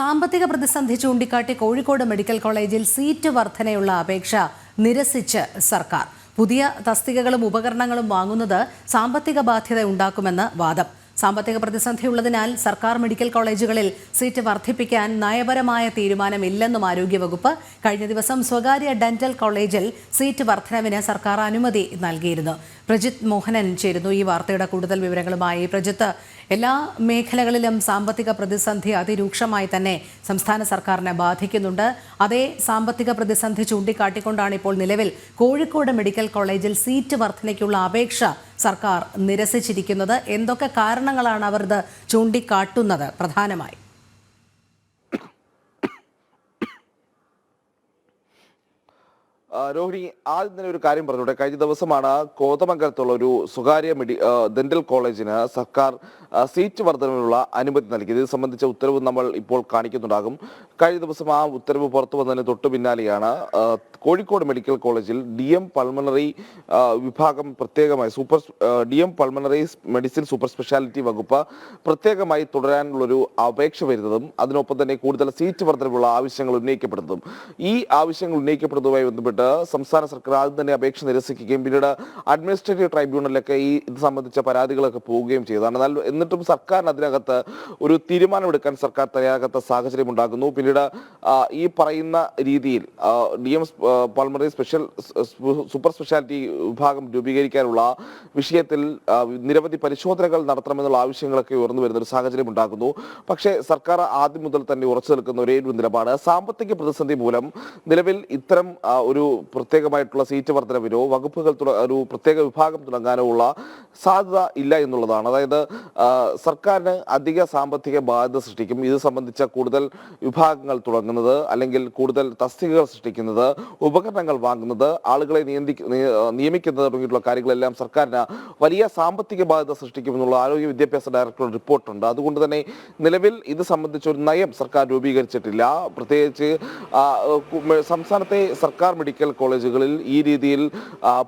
സാമ്പത്തിക പ്രതിസന്ധി ചൂണ്ടിക്കാട്ടി കോഴിക്കോട് മെഡിക്കൽ കോളേജിൽ സീറ്റ് വർധനയുള്ള അപേക്ഷ നിരസിച്ച് സർക്കാർ. പുതിയ തസ്തികകളും ഉപകരണങ്ങളും വാങ്ങുന്നത് സാമ്പത്തിക ബാധ്യത ഉണ്ടാക്കുമെന്ന് വാദം. സാമ്പത്തിക പ്രതിസന്ധി ഉള്ളതിനാൽ സർക്കാർ മെഡിക്കൽ കോളേജുകളിൽ സീറ്റ് വർദ്ധിപ്പിക്കാൻ നയപരമായ തീരുമാനമില്ലെന്നും ആരോഗ്യവകുപ്പ് കഴിഞ്ഞ ദിവസം സ്വകാര്യ ഡെന്റൽ കോളേജിൽ സീറ്റ് വർധനവിന് സർക്കാർ അനുമതി നൽകിയിരുന്നു. പ്രജിത്ത് മോഹനൻ ചേരുന്നു ഈ വാർത്തയുടെ കൂടുതൽ വിവരങ്ങളുമായി. പ്രജിത്ത് എല്ലാ മേഖലകളിലും സാമ്പത്തിക പ്രതിസന്ധി അതിരൂക്ഷമായി തന്നെ സംസ്ഥാന സർക്കാരിനെ ബാധിക്കുന്നുണ്ട്. അതേ സാമ്പത്തിക പ്രതിസന്ധി ചൂണ്ടിക്കാട്ടിക്കൊണ്ടാണ് ഇപ്പോൾ നിലവിൽ കോഴിക്കോട് മെഡിക്കൽ കോളേജിൽ സീറ്റ് വർധനയ്ക്കുള്ള അപേക്ഷ സർക്കാർ നിരസിച്ചിരിക്കുന്നത്. എന്തൊക്കെ കാരണങ്ങളാണ് അവർ ഇത് ചൂണ്ടിക്കാട്ടുന്നത്? പ്രധാനമായി. രോഹിണി ആദ്യം തന്നെ ഒരു കാര്യം പറഞ്ഞൂടെ കഴിഞ്ഞ ദിവസമാണ് കോതമംഗലത്തുള്ള ഒരു സ്വകാര്യ മെഡി ഡെന്റൽ കോളേജിന് സർക്കാർ സീറ്റ് വർധനവിനുള്ള അനുമതി നൽകിയത് ഇത് സംബന്ധിച്ച ഉത്തരവ് നമ്മൾ ഇപ്പോൾ കാണിക്കുന്നുണ്ടാകും. കഴിഞ്ഞ ദിവസം ആ ഉത്തരവ് പുറത്തു വന്നതിന് തൊട്ടു പിന്നാലെയാണ് കോഴിക്കോട് മെഡിക്കൽ കോളേജിൽ ഡി എം പൾമണറി വിഭാഗം പ്രത്യേകമായി super D M pulmonary medicine super speciality വകുപ്പ് പ്രത്യേകമായി തുടരാനുള്ളൊരു അപേക്ഷ വരുന്നതും അതിനൊപ്പം തന്നെ കൂടുതൽ സീറ്റ് വർധനവുള്ള ആവശ്യങ്ങൾ ഉന്നയിക്കപ്പെടുന്നതും. ഈ ആവശ്യങ്ങൾ ഉന്നയിക്കപ്പെടുന്നതുമായി ബന്ധപ്പെട്ട് സംസ്ഥാന സർക്കാർ ആദ്യം തന്നെ അപേക്ഷ നിരസിക്കുകയും പിന്നീട് അഡ്മിനിസ്ട്രേറ്റീവ് ട്രൈബ്യൂണലിലൊക്കെ ഈ ഇത് സംബന്ധിച്ച പരാതികളൊക്കെ പോവുകയും ചെയ്തതാണ്. എന്നാൽ എന്നിട്ടും സർക്കാരിന് അതിനകത്ത് ഒരു തീരുമാനമെടുക്കാൻ സർക്കാർ തയ്യാറാകാത്ത സാഹചര്യം ഉണ്ടാകുന്നു. പിന്നീട് ഈ പറയുന്ന രീതിയിൽ D M pulmonary special super speciality വിഭാഗം രൂപീകരിക്കാനുള്ള വിഷയത്തിൽ നിരവധി പരിശോധനകൾ നടത്തണമെന്നുള്ള ആവശ്യങ്ങളൊക്കെ ഉയർന്നു വരുന്ന ഒരു സാഹചര്യം ഉണ്ടാകുന്നു. പക്ഷേ സർക്കാർ ആദ്യം മുതൽ തന്നെ ഉറച്ചു നിൽക്കുന്ന ഒരേ ഒരു നിലപാട് സാമ്പത്തിക പ്രതിസന്ധി മൂലം നിലവിൽ ഇത്തരം ഒരു പ്രത്യേകമായിട്ടുള്ള സീറ്റ് വർധനവിനോ വകുപ്പുകൾ ഒരു പ്രത്യേക വിഭാഗം തുടങ്ങാനോ ഉള്ള സാധ്യത ഇല്ല എന്നുള്ളതാണ്. അതായത് സർക്കാരിന് അധിക സാമ്പത്തിക ബാധ്യത സൃഷ്ടിക്കും. ഇത് സംബന്ധിച്ച കൂടുതൽ വിഭാഗങ്ങൾ തുടങ്ങുന്നത് അല്ലെങ്കിൽ കൂടുതൽ തസ്തികകൾ സൃഷ്ടിക്കുന്നത് ഉപകരണങ്ങൾ വാങ്ങുന്നത് ആളുകളെ നിയന്ത്രി നിയ- നിയമിക്കുന്നത് തുടങ്ങിയിട്ടുള്ള കാര്യങ്ങളെല്ലാം സർക്കാരിന് വലിയ സാമ്പത്തിക ബാധ്യത സൃഷ്ടിക്കുമെന്നുള്ള ആരോഗ്യ വിദ്യാഭ്യാസ ഡയറക്ടറുടെ റിപ്പോർട്ടുണ്ട്. അതുകൊണ്ട് തന്നെ നിലവിൽ ഇത് സംബന്ധിച്ച ഒരു നയം സർക്കാർ രൂപീകരിച്ചിട്ടില്ല. പ്രത്യേകിച്ച് സംസ്ഥാനത്തെ സർക്കാർ മെഡിക്കൽ കോളേജുകളിൽ ഈ രീതിയിൽ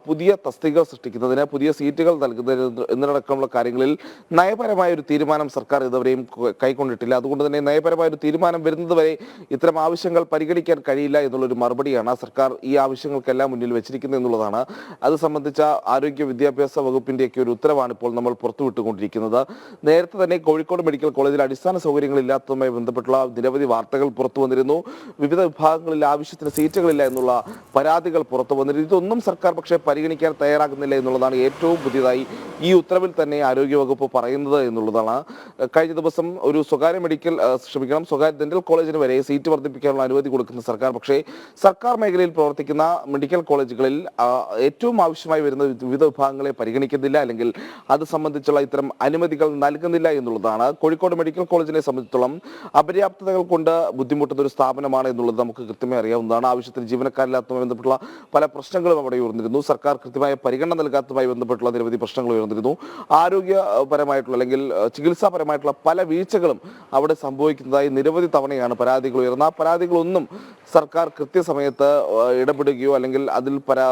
പുതിയ തസ്തികകൾ സൃഷ്ടിക്കുന്നതിന് പുതിയ സീറ്റുകൾ നൽകുന്നതിന് എന്നതടക്കമുള്ള കാര്യങ്ങളിൽ നയപരമായ ഒരു തീരുമാനം സർക്കാർ ഇതുവരെയും കൈക്കൊണ്ടിട്ടില്ല. അതുകൊണ്ട് തന്നെ നയപരമായ ഒരു തീരുമാനം വരുന്നത് വരെ ഇത്തരം ആവശ്യങ്ങൾ പരിഗണിക്കാൻ കഴിയില്ല എന്നുള്ളൊരു മറുപടിയാണ് സർക്കാർ ഈ ആവശ്യങ്ങൾക്കെല്ലാം മുന്നിൽ വെച്ചിരിക്കുന്നത് എന്നുള്ളതാണ്. അത് സംബന്ധിച്ച ആരോഗ്യ വിദ്യാഭ്യാസ വകുപ്പിന്റെയൊക്കെ ഒരു ഉത്തരവാണ് ഇപ്പോൾ നമ്മൾ പുറത്തുവിട്ടുകൊണ്ടിരിക്കുന്നത് നേരത്തെ തന്നെ കോഴിക്കോട് മെഡിക്കൽ കോളേജിൽ അടിസ്ഥാന സൗകര്യങ്ങൾ ഇല്ലാത്തതുമായി ബന്ധപ്പെട്ടുള്ള നിരവധി വാർത്തകൾ പുറത്തു വന്നിരുന്നു. വിവിധ വിഭാഗങ്ങളിൽ ആവശ്യത്തിന് സീറ്റുകളില്ല എന്നുള്ള പരാതികൾ പുറത്തു വന്നിരുന്നു. ഇതൊന്നും സർക്കാർ പക്ഷേ പരിഗണിക്കാൻ തയ്യാറാകുന്നില്ല എന്നുള്ളതാണ് ഏറ്റവും പുതിയതായി ഈ ഉത്തരവിൽ തന്നെ ആരോഗ്യവകുപ്പ് പറയുന്നത് എന്നുള്ളതാണ്. കഴിഞ്ഞ ദിവസം ഒരു സ്വകാര്യ മെഡിക്കൽ ക്ഷമിക്കണം സ്വകാര്യ ഡെന്റൽ കോളേജിന് വരെ സീറ്റ് വർദ്ധിപ്പിക്കാനുള്ള അനുമതി കൊടുക്കുന്ന സർക്കാർ. പക്ഷേ സർക്കാർ മേഖലയിൽ പ്രവർത്തിക്കുന്ന മെഡിക്കൽ കോളേജുകളിൽ ഏറ്റവും ആവശ്യമായി വരുന്ന വിവിധ വിഭാഗങ്ങളെ പരിഗണിക്കുന്നില്ല. അല്ലെങ്കിൽ അത് സംബന്ധിച്ചുള്ള ഇത്തരം അനുമതികൾ നൽകുന്നില്ല എന്നുള്ളതാണ്. കോഴിക്കോട് മെഡിക്കൽ കോളേജിനെ സംബന്ധിച്ചിടത്തോളം അപര്യാപ്തതകൾ കൊണ്ട് ബുദ്ധിമുട്ടുന്ന ഒരു സ്ഥാപനമാണ് എന്നുള്ളത് നമുക്ക് കൃത്യമായി അറിയാവുന്നതാണ്. ആവശ്യത്തിന് ജീവനക്കാരില്ലാത്തതുമായി ബന്ധപ്പെട്ടുള്ള പല പ്രശ്നങ്ങളും അവിടെ ഉയർന്നിരുന്നു. സർക്കാർ കൃത്യമായ പരിഗണന നൽകാത്തതുമായി ബന്ധപ്പെട്ടുള്ള നിരവധി പ്രശ്നങ്ങൾ ഉയർന്നിരുന്നു. ആരോഗ്യപരമായിട്ടുള്ള അല്ലെങ്കിൽ ചികിത്സാപരമായിട്ടുള്ള പല വീഴ്ചകളും അവിടെ സംഭവിക്കുന്നതായി നിരവധി തവണയാണ് പരാതികൾ ഉയർന്ന ആ പരാതികളൊന്നും സർക്കാർ കൃത്യസമയത്ത് ഇടപെടുകയോ അല്ലെങ്കിൽ അതിൽ പരാ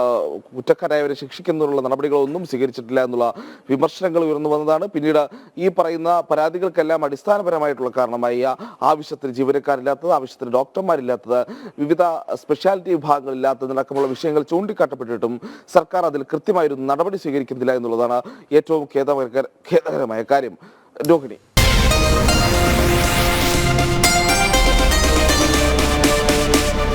കുറ്റക്കാരായവരെ ശിക്ഷിക്കുന്നതിനുള്ള നടപടികളൊന്നും സ്വീകരിച്ചിട്ടില്ല എന്നുള്ള വിമർശനങ്ങൾ ഉയർന്നു വന്നതാണ്. പിന്നീട് ഈ പറയുന്ന പരാതികൾക്കെല്ലാം അടിസ്ഥാനപരമായിട്ടുള്ള കാരണമായ ആവശ്യത്തിന് ജീവനക്കാരില്ലാത്തത് ആവശ്യത്തിന് ഡോക്ടർമാരില്ലാത്തത് വിവിധ സ്പെഷ്യാലിറ്റി വിഭാഗങ്ങളില്ലാത്തതിനടക്കമുള്ള വിഷയങ്ങൾ ചൂണ്ടിക്കാട്ടപ്പെട്ടിട്ടും സർക്കാർ അതിൽ കൃത്യമായൊരു നടപടി സ്വീകരിക്കുന്നില്ല എന്നുള്ളതാണ് ഏറ്റവും ഖേദകര ഖേദകരമായ കാര്യം രോഹിണി.